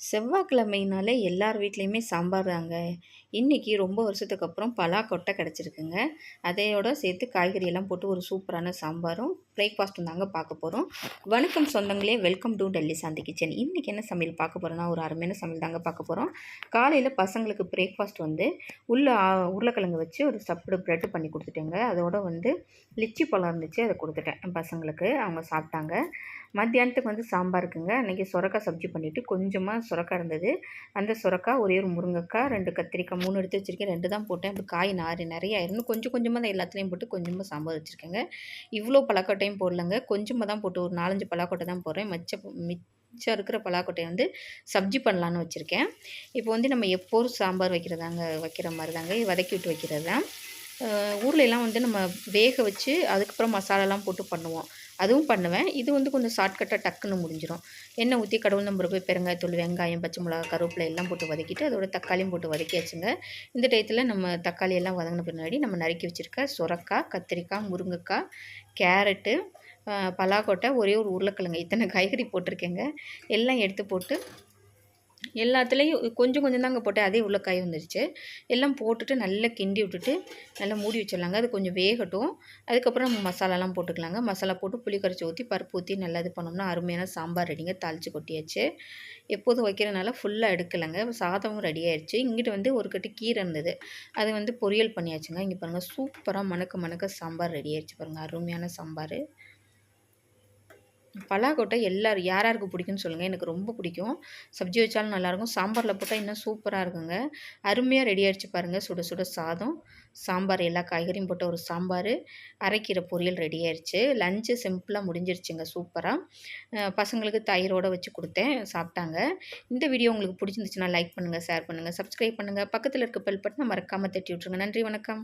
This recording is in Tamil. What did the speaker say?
செவ்வாய்க்கிழமைனாலே எல்லார் வீட்லேயுமே சாம்பார் தாங்க. இன்றைக்கி ரொம்ப வருஷத்துக்கு அப்புறம் பலாக்கொட்டை கிடச்சிருக்குங்க. அதையோட சேர்த்து காய்கறி எல்லாம் போட்டு ஒரு சூப்பரான சாம்பாரும் பிரேக்ஃபாஸ்ட்டும் தாங்க பார்க்க போகிறோம் வணக்கம் சொந்தங்களே welcome to Delhi Shanti kitchen இன்றைக்கி என்ன சமையல் பார்க்க போகிறோன்னா ஒரு அருமையான சமையல் தாங்க பார்க்க போகிறோம் காலையில் பசங்களுக்கு பிரேக்ஃபாஸ்ட் வந்து உள்ள உருளைக்கிழங்கு வச்சு ஒரு சப்புடு ப்ரெட்டு பண்ணி கொடுத்துட்டேங்க. அதோட வந்து லிச்சி பழம் இருந்துச்சு அதை கொடுத்துட்டேன். பசங்களுக்கு அவங்க சாப்பிட்டாங்க. மத்தியானத்துக்கு வந்து சாம்பார் இருக்குங்க. அன்றைக்கி சுரக்காய் சப்ஜி பண்ணிவிட்டு கொஞ்சமாக சுரக்காய் இருந்தது. அந்த சுரக்காய் ஒரே ஒரு முருங்கைக்காய் ரெண்டு கத்திரிக்காய் மூணு எடுத்து வச்சுருக்கேன். ரெண்டு தான் போட்டேன். இப்போ காய் நாறு நிறையா இருந்து கொஞ்சம் கொஞ்சமாக தான் எல்லாத்துலேயும் போட்டு கொஞ்சமாக சாம்பார் வச்சுருக்கேங்க. இவ்வளோ பலாக்கொட்டையும் போடலங்க. கொஞ்சமாக தான் போட்டு ஒரு நாலஞ்சு பலாக்கொட்டை தான் போடுறேன். மிச்ச மிச்சம் இருக்கிற பலாக்கொட்டையை வந்து சப்ஜி பண்ணலான்னு வச்சுருக்கேன். இப்போ வந்து நம்ம எப்போதும் சாம்பார் வைக்கிறதாங்க வைக்கிற மாதிரி தாங்க வதக்கி விட்டு வைக்கிறது தான் ஊரில் வந்து நம்ம வேக வச்சு அதுக்கப்புறம் மசாலாலாம் போட்டு பண்ணுவோம். அதுவும் பண்ணுவேன். இது வந்து கொஞ்சம் ஷார்ட்கட்டாக டக்குன்னு முடிஞ்சிடும் எண்ணெய் ஊற்றி கடவுள் நம்பர் போய் பெருங்காயத்தூள் வெங்காயம் பச்சை மிளகா கருவேப்பிலை எல்லாம் போட்டு வதக்கிட்டு அதோட தக்காளியும் போட்டு வதக்கியாச்சுங்க. இந்த டயத்தில் நம்ம தக்காளி எல்லாம் வதங்கின பின்னாடி நம்ம நறுக்கி வச்சுருக்க சுரக்காய் கத்திரிக்காய் முருங்கைக்காய் கேரட்டு பலாக்கொட்டை ஒரே ஒரு உருளைக்கிழங்கு. இத்தனை காய்கறி போட்டிருக்கேங்க. எல்லாம் எடுத்து போட்டு எல்லாத்துலேயும் கொஞ்சம் கொஞ்சம் தாங்க போட்டேன். அதே உள்ள காய் வந்துடுச்சு எல்லாம் போட்டுட்டு நல்லா கிண்டி விட்டுட்டு நல்லா மூடி வச்சிடலாங்க. அது கொஞ்சம் வேகட்டும். அதுக்கப்புறம் நம்ம மசாலாலாம் போட்டுக்கலாங்க. மசாலா போட்டு புளி கரைச்சி ஊற்றி பருப்பு ஊற்றி நல்லா இது பண்ணோம்னா அருமையான சாம்பார் ரெடிங்க. தாளித்து கொட்டியாச்சு. எப்போதும் வைக்கிறனால ஃபுல்லாக எடுக்கலைங்க. சாதமும் ரெடி ஆயிடுச்சு இங்கிட்டு வந்து ஒரு கட்டி கீரை இருந்தது. அது வந்து பொரியல் பண்ணியாச்சுங்க. இங்கே பாருங்கள் சூப்பராக மணக்க மணக்க சாம்பார் ரெடி ஆயிடுச்சு பாருங்கள் அருமையான சாம்பார். பலாக்கொட்டை எல்லோரும் யார் யாருக்கு பிடிக்குன்னு சொல்லுங்கள் எனக்கு ரொம்ப பிடிக்கும். சப்ஜி வச்சாலும் நல்லாயிருக்கும் சாம்பாரில் போட்டால் இன்னும் சூப்பராக இருக்குங்க. அருமையாக ரெடி ஆகிடுச்சு பாருங்கள் சுட சுட சாதம் சாம்பார் எல்லா காய்கறியும் போட்ட ஒரு சாம்பார் அரைக்கீரை பொரியல் ரெடி ஆயிடுச்சு. லஞ்சு சிம்பிளாக முடிஞ்சிருச்சுங்க சூப்பராக பசங்களுக்கு தயிரோடு வச்சு கொடுத்தேன் சாப்பிட்டாங்க. இந்த வீடியோ உங்களுக்கு பிடிச்சிருந்துச்சுன்னா லைக் பண்ணுங்கள் ஷேர் பண்ணுங்கள் சப்ஸ்கிரைப் பண்ணுங்கள் பக்கத்தில் இருக்க பெல் பட்டனை மறக்காமல் தட்டி விட்ருங்க நன்றி வணக்கம்.